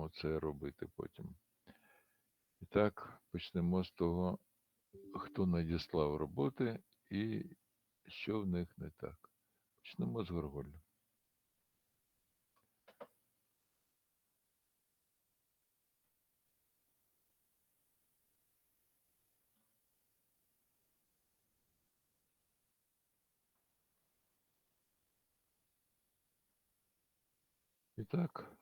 будемо це робити потім. І так, почнемо з того, хто надіслав роботи і що в них не так. Почнемо з Горголя. І так,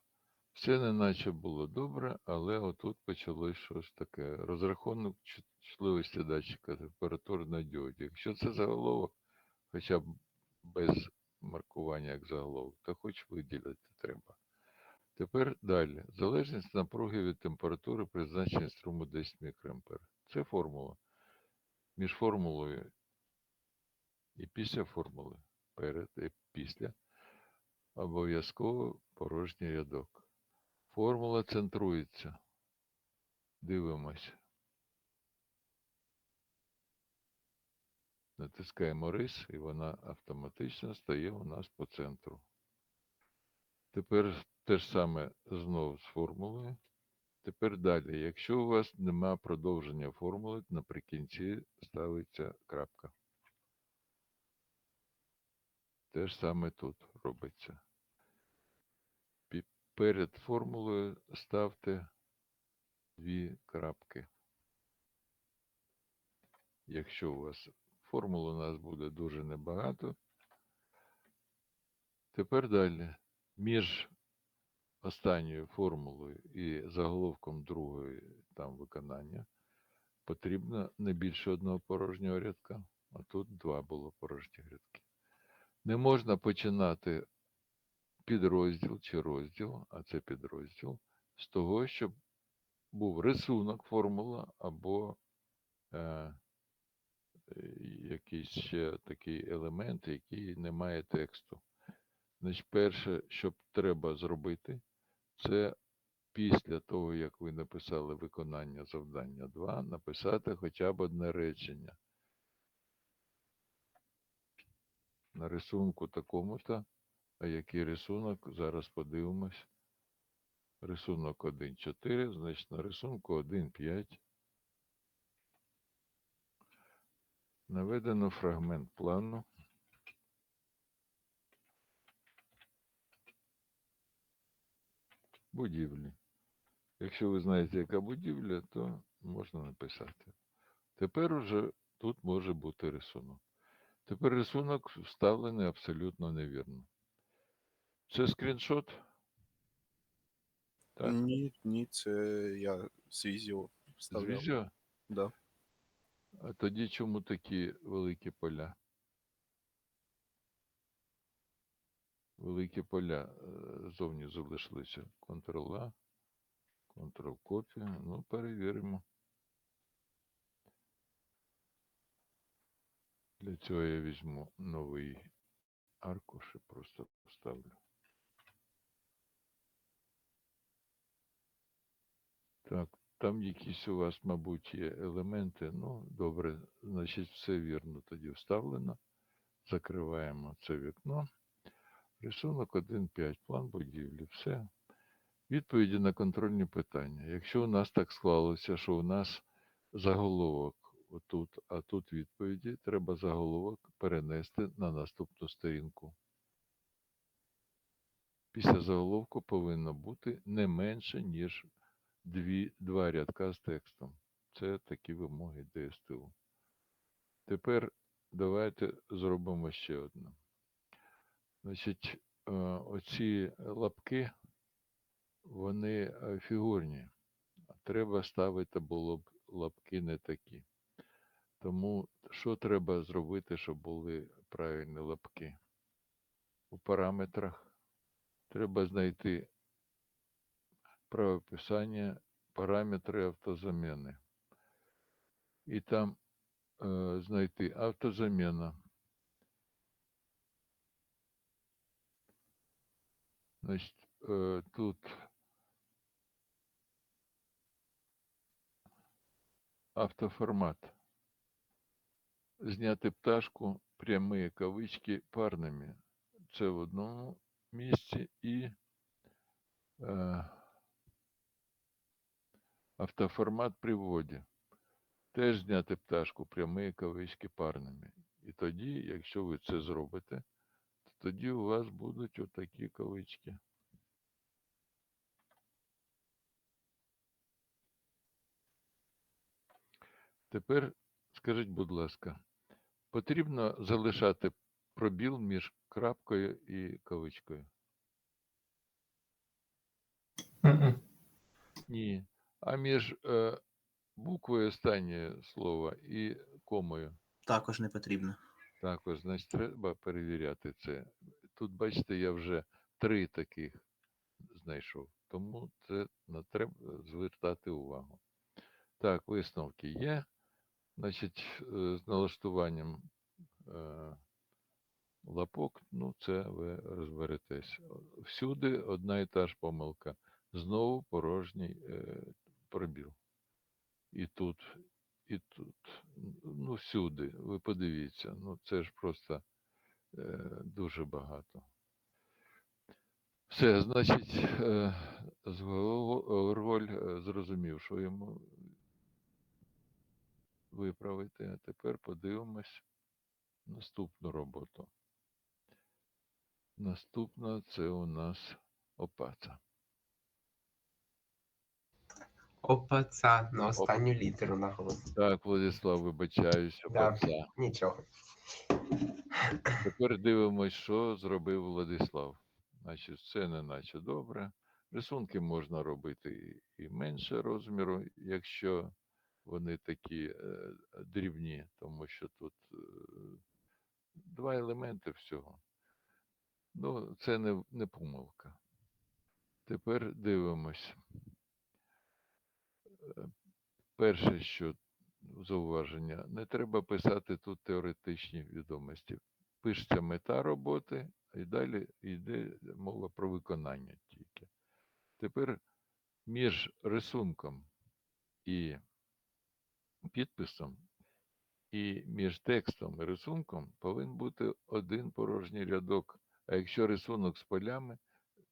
все неначе було добре, але отут почалось щось таке. Розрахунок чутливості датчика температури на діоді. Якщо це заголовок, хоча б без маркування як заголовок, то хоч виділити треба. Тепер далі. Залежність напруги від температури призначення струму 10 мікроампер. Це формула. Між формулою і після формули. Перед і після. Обов'язково порожній рядок. Формула центрується. Дивимось. Натискаємо рис, і вона автоматично стає у нас по центру. Тепер те ж саме знову з формулою. Тепер далі. Якщо у вас нема продовження формули, наприкінці ставиться крапка. Те ж саме тут робиться. Перед формулою ставте дві крапки. Якщо у вас формул у нас буде дуже небагато. Тепер далі. Між останньою формулою і заголовком другої там виконання потрібно не більше одного порожнього рядка, а тут два було порожніх рядки. Не можна починати підрозділ чи розділ, а це підрозділ, з того, щоб був рисунок формула або е, е, якийсь ще такий елемент, який не має тексту. Значить, перше, що треба зробити, це після того, як ви написали виконання завдання 2, написати хоча б одне речення. На рисунку такому-то, а який рисунок, зараз подивимось. Рисунок 1.4, значить на рисунку 1.5 наведено фрагмент плану. будівлі. Якщо ви знаєте, яка будівля, то можна написати. Тепер уже тут може бути рисунок. Тепер рисунок вставлений абсолютно невірно. Це скріншот? Так. Ні, ні, це я з Візіо З вставляв. Visio? Да. А тоді чому такі великі поля? Великі поля е, зовні залишилися. Ctrl-A, Ctrl-Copy. Ну, перевіримо. Для цього я візьму новий аркуш і просто поставлю. Так, там якісь у вас, мабуть, є елементи. Ну, добре, значить, все вірно тоді вставлено. Закриваємо це вікно. Рисунок 1.5. План будівлі. Все. Відповіді на контрольні питання. Якщо у нас так склалося, що у нас заголовок отут, а тут відповіді, треба заголовок перенести на наступну сторінку. Після заголовку повинно бути не менше, ніж дві, два рядка з текстом. Це такі вимоги ДСТУ. Тепер давайте зробимо ще одне. Значить, е, оці лапки, вони е, фігурні. Треба ставити було б лапки не такі. Тому що треба зробити, щоб були правильні лапки? У параметрах треба знайти правописання, параметри автозаміни. І там е, знайти автозаміна. Значить, е, тут автоформат. Зняти пташку, прямі кавички парними. Це в одному місці і е, Автоформат при вводі. Теж зняти пташку прямі кавички парними. І тоді, якщо ви це зробите, то тоді у вас будуть отакі кавички. Тепер скажіть, будь ласка, потрібно залишати пробіл між крапкою і кавичкою? Мгм. Ні. А між е, буквою останнє слова і комою. Також не потрібно. Також, значить, треба перевіряти це. Тут, бачите, я вже три таких знайшов, тому це на треба звертати увагу. Так, висновки є. Значить, е, з налаштуванням е, лапок, ну, це ви розберетесь. Всюди одна і та ж помилка. Знову порожній е, пробіл. І тут, і тут. Ну, всюди. Ви подивіться. Ну, це ж просто е, дуже багато. Все, значить, е, Роль зрозумів, що йому виправити. А тепер подивимось наступну роботу. Наступна це у нас опаца. Опаца на останню літеру наголос. Так, Владислав, вибачаюсь, Да. Нічого. Тепер дивимось, що зробив Владислав. Значить, все не наче добре. Рисунки можна робити і менше розміру, якщо вони такі е, дрібні, тому що тут е, два елементи всього. Ну, це не, не помилка. Тепер дивимось. Е, Перше, що зауваження, не треба писати тут теоретичні відомості. Пишеться мета роботи, і далі йде мова про виконання тільки. Тепер між рисунком і підписом, і між текстом і рисунком повинен бути один порожній рядок. А якщо рисунок з полями,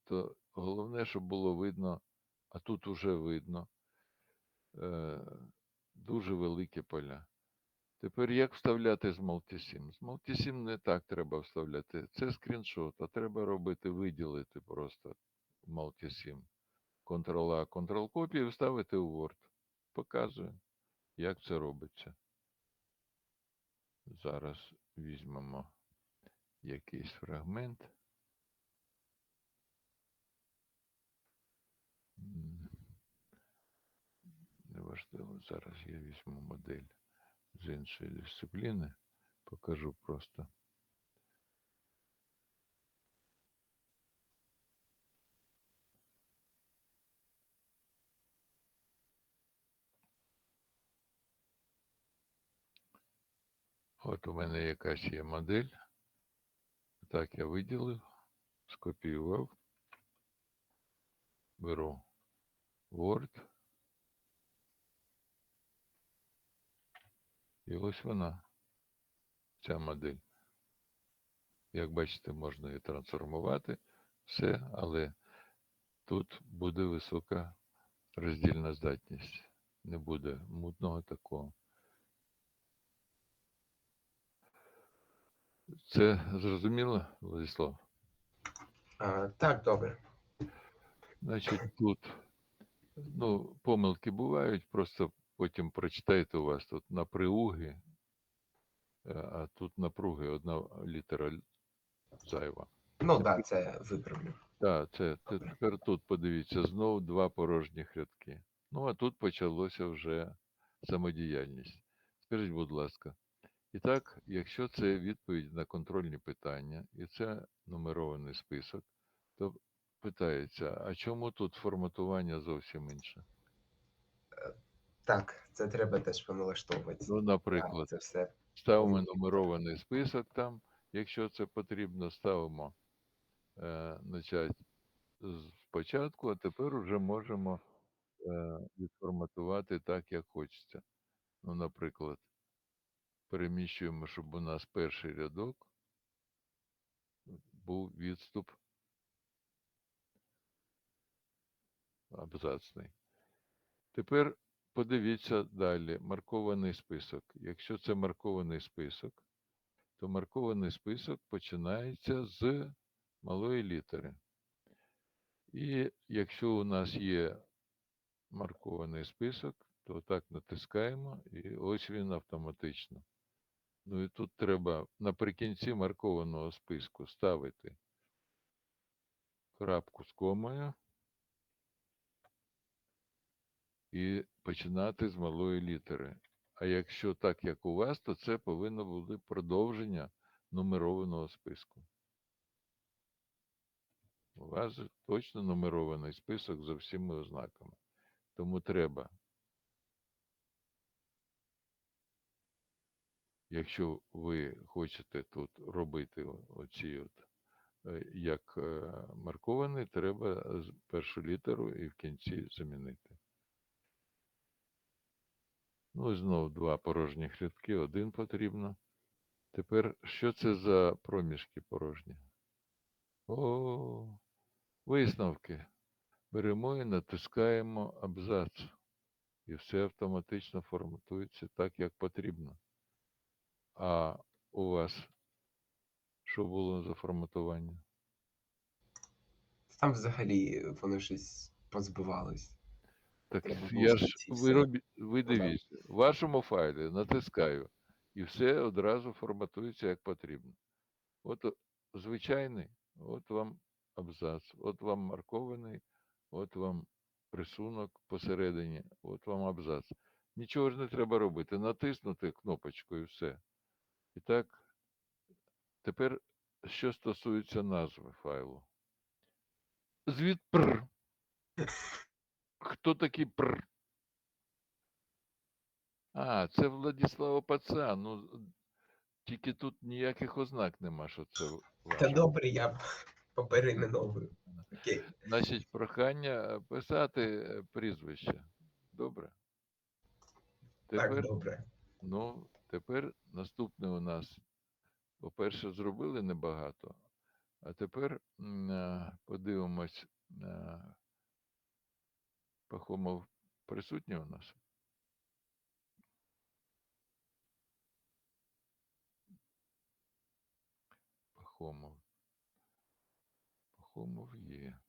то головне, щоб було видно, а тут уже видно е, дуже великі поля. Тепер як вставляти з Multisim? З Multisim не так треба вставляти. Це скріншот, а треба робити, виділити просто Multisim. Ctrl-A, Ctrl-копію і вставити у Word. Показую, як це робиться. Зараз візьмемо якийсь фрагмент. Неважливо, зараз я візьму модель з іншої дисципліни, покажу просто. От у мене якась є модель. Так, я виділив, скопіював. Беру Word. І ось вона, ця модель. Як бачите, можна її трансформувати, все, але тут буде висока роздільна здатність. Не буде мутного такого. Це зрозуміло, Владислав? А, так, добре. Значить, тут ну, помилки бувають, просто потім прочитайте у вас тут напруги, е, а тут напруги одна літера зайва. Ну так, да, це виправлю. Так, це те- тепер тут подивіться, знов два порожніх рядки. Ну, а тут почалося вже самодіяльність. Скажіть, будь ласка, і так, якщо це відповідь на контрольні питання, і це нумерований список, то питається, а чому тут форматування зовсім інше? Так, це треба теж поналаштовувати. Ну, Так, наприклад, це все. ставимо нумерований список там, якщо це потрібно, ставимо е, начать з- спочатку, а тепер уже можемо е, відформатувати так, як хочеться. Ну, наприклад, переміщуємо, щоб у нас перший рядок був відступ абзацний. Тепер подивіться далі. Маркований список. Якщо це маркований список, то маркований список починається з малої літери. І якщо у нас є маркований список, то так натискаємо, і ось він автоматично. Ну і тут треба наприкінці маркованого списку ставити крапку з комою і починати з малої літери. А якщо так, як у вас, то це повинно бути продовження нумерованого списку. У вас точно нумерований список за всіма ознаками. Тому треба, якщо ви хочете тут робити оці от, е, як е, маркований, треба першу літеру і в кінці замінити. Ну і знову два порожніх рядки, один потрібно. Тепер що це за проміжки порожні? О, висновки. Беремо і натискаємо абзац. І все автоматично форматується так, як потрібно. А у вас що було за форматування? Там взагалі воно щось позбивалось. Так я ж ви робі, ви дивіться, в вашому файлі натискаю, і все одразу форматується як потрібно. От звичайний, от вам абзац, от вам маркований, от вам рисунок посередині, от вам абзац. Нічого ж не треба робити. Натиснути кнопочку і все. І так, тепер, що стосується назви файлу. Звід пр. Хто такий пр? А, це Владислава Пацан. Ну, тільки тут ніяких ознак нема, що це ваш. Та добре, я поперейменовую. Окей. Значить, прохання писати е, прізвище. Добре? Так, добре. ну, тепер наступне у нас. По-перше, зробили небагато, а тепер е, подивимось. Е, Пахомов присутній у нас? Пахомов. Пахомов є.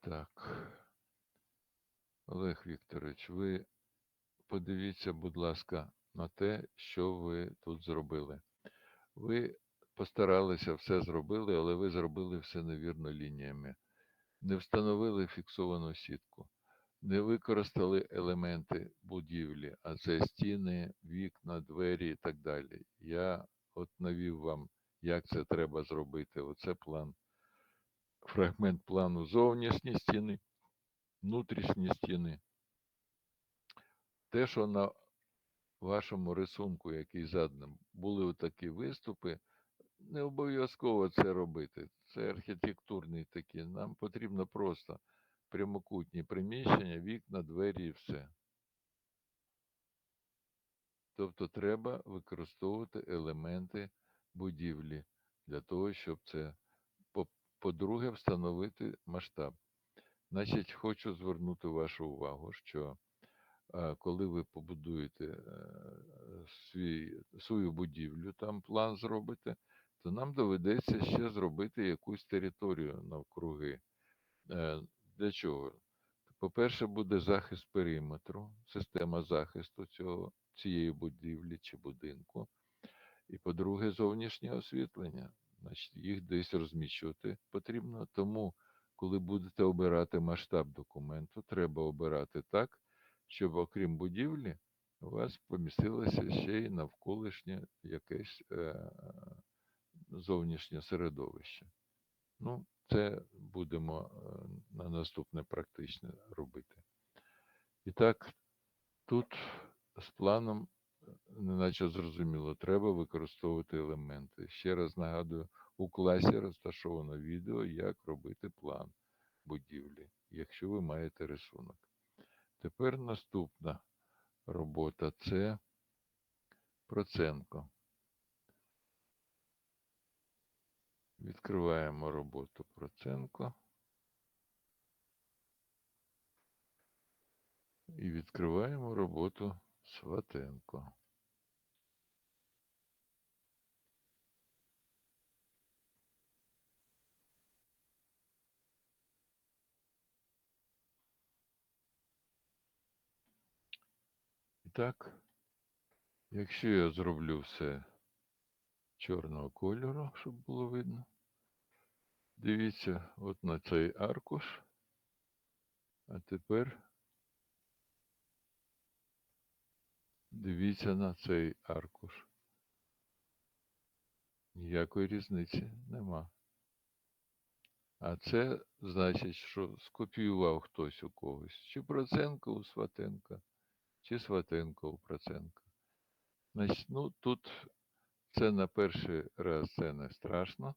Так. Олег Вікторович, ви подивіться, будь ласка, на те, що ви тут зробили. Ви постаралися, все зробили, але ви зробили все невірно лініями. Не встановили фіксовану сітку, не використали елементи будівлі, а це стіни, вікна, двері і так далі. Я от навів вам, як це треба зробити. Оце план. Фрагмент плану зовнішні стіни, внутрішні стіни. Те, що на вашому рисунку, який задним, були такі виступи, не обов'язково це робити. Це архітектурні такі. Нам потрібно просто прямокутні приміщення, вікна, двері і все. Тобто треба використовувати елементи будівлі для того, щоб це, по- по-друге, встановити масштаб. Значить, хочу звернути вашу увагу, що е, коли ви побудуєте е, свій, свою будівлю, там план зробите, то нам доведеться ще зробити якусь територію навкруги. Для чого? По-перше, буде захист периметру, система захисту цього, цієї будівлі чи будинку. І по-друге, зовнішнє освітлення. Значить, їх десь розміщувати потрібно. Тому, коли будете обирати масштаб документу, треба обирати так, щоб окрім будівлі, у вас помістилося ще й навколишнє якесь е, зовнішнє середовище. Ну, це будемо е, на наступне практичне робити. І так, тут з планом, е, неначе зрозуміло, треба використовувати елементи. Ще раз нагадую, у класі розташовано відео, як робити план будівлі, якщо ви маєте рисунок. Тепер наступна робота це Проценко. Відкриваємо роботу Проценко. І відкриваємо роботу Сватенко. І так, якщо я зроблю все чорного кольору, щоб було видно, дивіться от на цей аркуш. А тепер дивіться на цей аркуш. Ніякої різниці нема. А це значить, що скопіював хтось у когось. Чи Проценко у Сватенка, чи Сватенко у Проценка. Значить, ну тут це на перший раз це не страшно,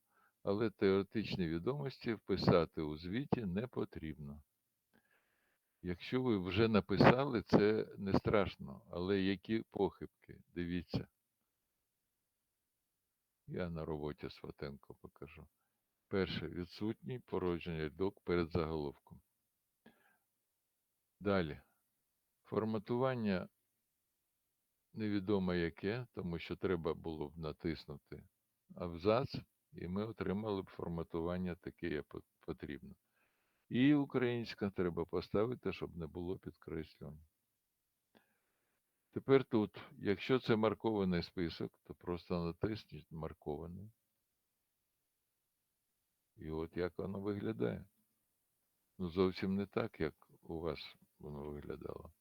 але теоретичні відомості вписати у звіті не потрібно. Якщо ви вже написали, це не страшно, але які похибки? Дивіться. Я на роботі Сватенко покажу. Перше, відсутній породжений рядок перед заголовком. Далі. Форматування невідомо яке, тому що треба було б натиснути абзац, і ми отримали б форматування таке, як потрібно. І українська треба поставити, щоб не було підкреслювань. Тепер тут, якщо це маркований список, то просто натисніть маркований. І от як воно виглядає. Ну, зовсім не так, як у вас воно виглядало.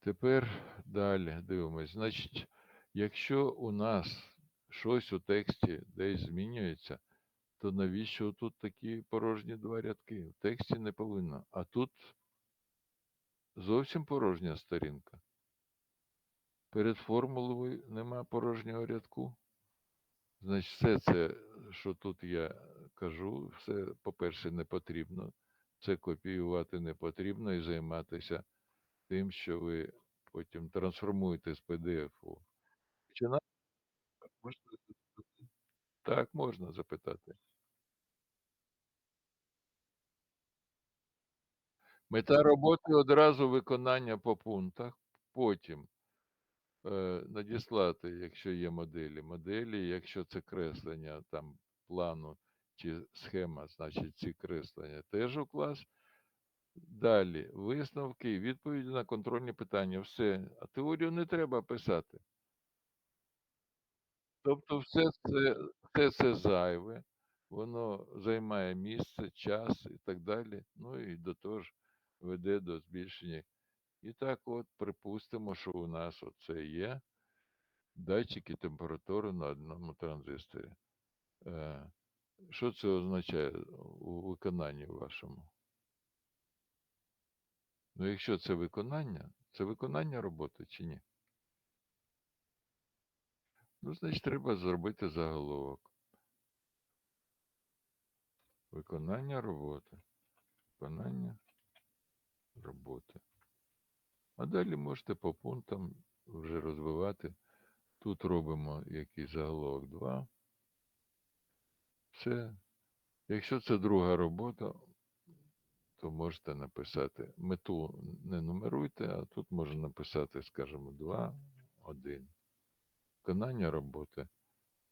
Тепер далі дивимось. Значить, якщо у нас щось у тексті десь змінюється, то навіщо тут такі порожні два рядки? В тексті не повинно. А тут зовсім порожня сторінка. Перед формулою нема порожнього рядку. Значить, все це, що тут я кажу, все, по-перше, не потрібно. Це копіювати не потрібно і займатися тим, що ви потім трансформуєте з PDF. у- Почина- Можна запитати? Так, можна запитати. Мета роботи одразу виконання по пунктах, потім е, надіслати, якщо є моделі, моделі, якщо це креслення там плану чи схема, значить ці креслення теж у клас. Далі висновки, відповіді на контрольні питання. Все. А теорію не треба писати. Тобто, все це, все це зайве, воно займає місце, час і так далі. Ну і до того ж веде до збільшення. І так, от, припустимо, що у нас оце є датчики температури на одному транзисторі. Е, Що це означає у виконанні вашому? Ну, якщо це виконання, це виконання роботи чи ні? Ну, значить, треба зробити заголовок. Виконання роботи. Виконання роботи. А далі можете по пунктам вже розвивати. Тут робимо якийсь заголовок 2. Все. Якщо це друга робота, то можете написати мету не нумеруйте, а тут можна написати, скажімо, 2, 1. Виконання роботи.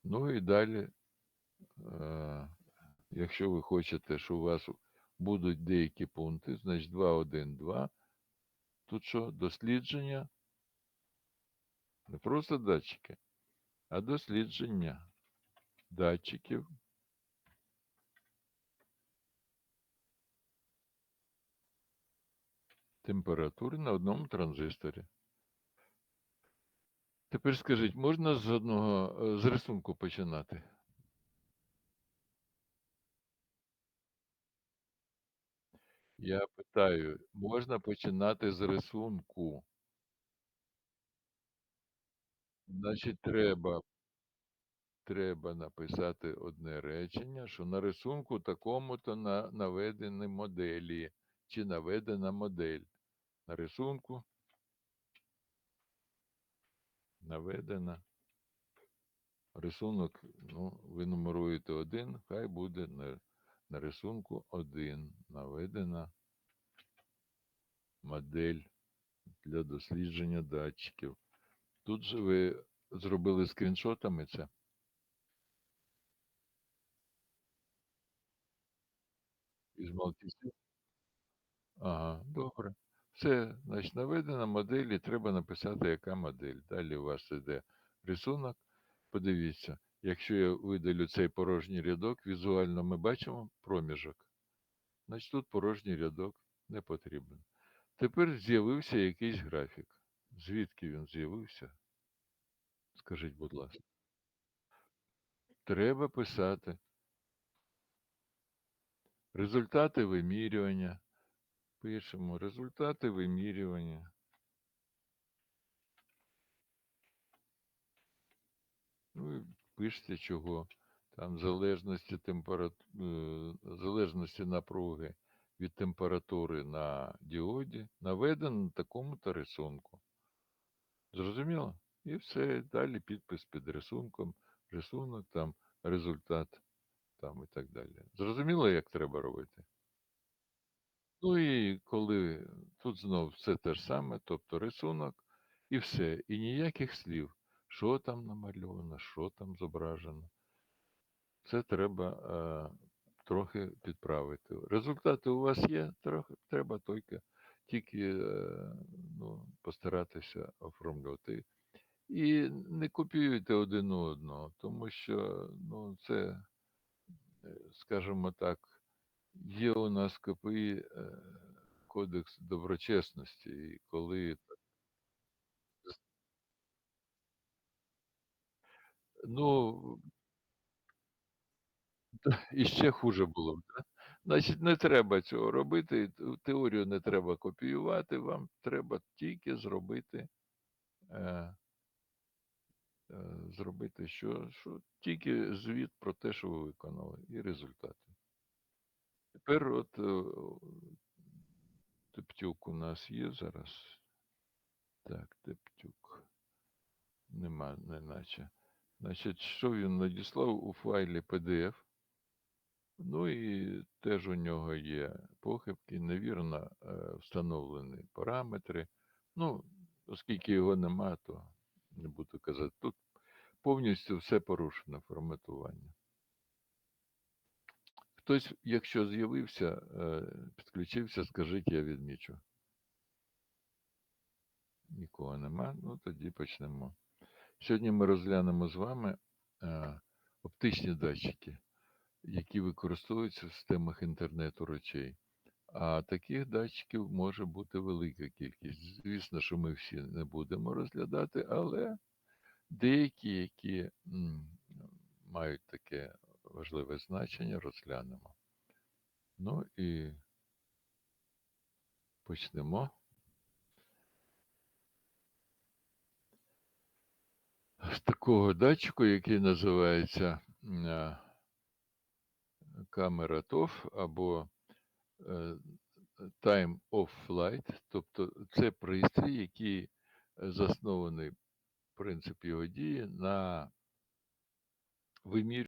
Ну і далі, е, якщо ви хочете, що у вас будуть деякі пункти, значить 2, 1, 2. Тут що? Дослідження. Не просто датчики, а дослідження датчиків. Температури на одному транзисторі. Тепер скажіть, можна з одного е, з рисунку починати? Я питаю, можна починати з рисунку? Значить, треба, треба написати одне речення, що на рисунку такому-то на, наведені моделі, чи наведена модель. На рисунку наведена. Рисунок, ну, ви нумеруєте один, хай буде на, на рисунку один наведена модель для дослідження датчиків. Тут же ви зробили скріншотами це. Із Multisim? Ага, добре. Все, значить, наведена модель, і треба написати, яка модель. Далі у вас іде рисунок. Подивіться, якщо я видалю цей порожній рядок, візуально ми бачимо проміжок. Значить, тут порожній рядок не потрібен. Тепер з'явився якийсь графік. Звідки він з'явився? Скажіть, будь ласка. Треба писати. Результати вимірювання. Пишемо результати вимірювання. Ну і пишете чого. Там залежності температ... е, залежності напруги від температури на діоді наведено на такому-то рисунку. Зрозуміло? І все, далі підпис під рисунком, рисунок, там результат, там і так далі. Зрозуміло, як треба робити? Ну і коли тут знов все те ж саме, тобто рисунок і все, і ніяких слів, що там намальовано, що там зображено. Це треба е, трохи підправити. Результати у вас є, трохи треба тільки, тільки е, ну, постаратися оформлювати. І не копіюйте один одного, тому що ну, це, е, скажімо так, є у нас КПІ е, Кодекс доброчесності, і коли ну, і ще хуже було. Да? Значить, не треба цього робити. Теорію не треба копіювати, вам треба тільки зробити. Е, е, зробити що? що? Тільки звіт про те, що ви виконали, і результати. Тепер от е, Тептюк у нас є зараз. Так, Тептюк. Нема, неначе. Значить, що він надіслав у файлі PDF. Ну і теж у нього є похибки, невірно е, встановлені параметри. Ну, оскільки його нема, то не буду казати. Тут повністю все порушено форматування. Хтось, якщо з'явився, е, підключився, скажіть, я відмічу. Нікого нема, ну тоді почнемо. Сьогодні ми розглянемо з вами е, оптичні датчики, які використовуються в системах інтернету речей. А таких датчиків може бути велика кількість. Звісно, що ми всі не будемо розглядати, але деякі, які мають таке важливе значення, розглянемо. Ну і почнемо. з такого датчику, який називається е, камера TOF або е, Time of Flight, тобто це пристрій, який заснований принцип його дії на вимірюванні